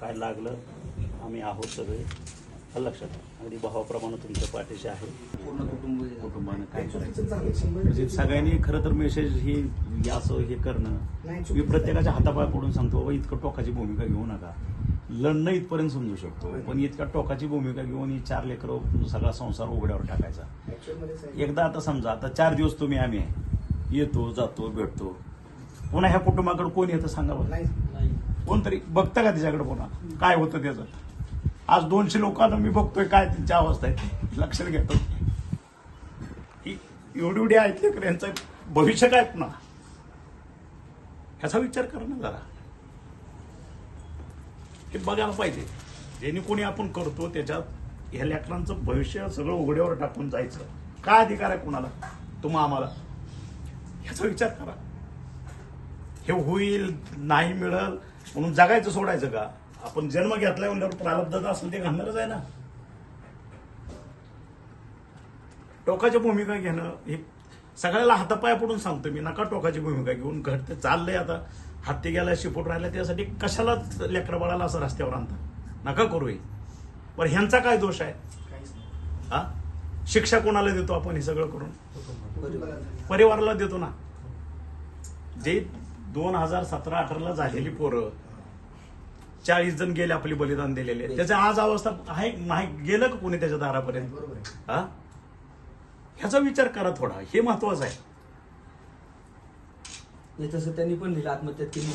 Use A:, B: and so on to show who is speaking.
A: काय लागलं आम्ही आहोत सगळे. लक्षात अगदी भावाप्रमाणे तुमच्या पाठीशी आहे.
B: पूर्ण कुटुंब
A: कुटुंबानं काय म्हणजे. सगळ्यांनी खरं तर मेसेज ही असं हे करणं. मी प्रत्येकाच्या हातापाय पडून सांगतो बाबा इतकं टोकाची भूमिका घेऊ नका. लढणं इथपर्यंत समजू शकतो पण इतक्या टोकाची भूमिका घेऊन ही चार लेकरं सगळा संसार उघड्यावर टाकायचा. एकदा आता समजा आता चार दिवस तुम्ही आम्ही आहे. येतो जातो भेटतो. पुन्हा ह्या कुटुंबाकडे कोण येतं सांगा बरं.
C: नाही.
A: कोणतरी बघतं का त्याच्याकडे पुन्हा? काय होतं त्याचं? आज दोनशे लोकांना मी बघतोय काय त्यांची अवस्था आहे लक्षात घेतो एवढी एवढी ऐकले लेकर यांचं भविष्य काय पुन्हा? ह्याचा विचार कर ना जरा. हे बघायला पाहिजे. ज्यांनी कोणी आपण करतो त्याच्यात ह्या लेकरांचं भविष्य सगळं उघड्यावर टाकून जायचं. काय अधिकार आहे कुणाला? तुम्हा आम्हाला? ह्याचा विचार करा. हे होईल नाही मिळल म्हणून जगायचं सोडायचं का? आपण जन्म घेतलाय म्हणल्यावर प्रारब्धात असेल ते घालणारच आहे ना. टोकाची भूमिका घेणं हे सगळ्याला हातापाया पडून सांगतो मी. नका टोकाची भूमिका घेऊन घडते चाललंय आता. हत्ती गेला शिपूट राहिला त्यासाठी कशाला लेकरं बाळाला असं रस्त्यावर आणता नका करू बरं ह्यांचा काय दोष आहे. हा? शिक्षा कोणाला देतो आपण हे सगळं करून. परिवाराला देतो ना. जे दोन हजार सतरा अठराला झालेली पोरं. चाळीस जण गेले आपली बलिदान दिलेले. त्याच्या आज अवस्था आहे नाही गेलं का कोणी त्याच्या दारापर्यंत?
C: बरोबर आहे.
A: हा? ह्याचा विचार करा थोडा. हे महत्वाचं आहे.
B: नाही तसं त्यांनी पण लिहिलं आत्महत्या केली.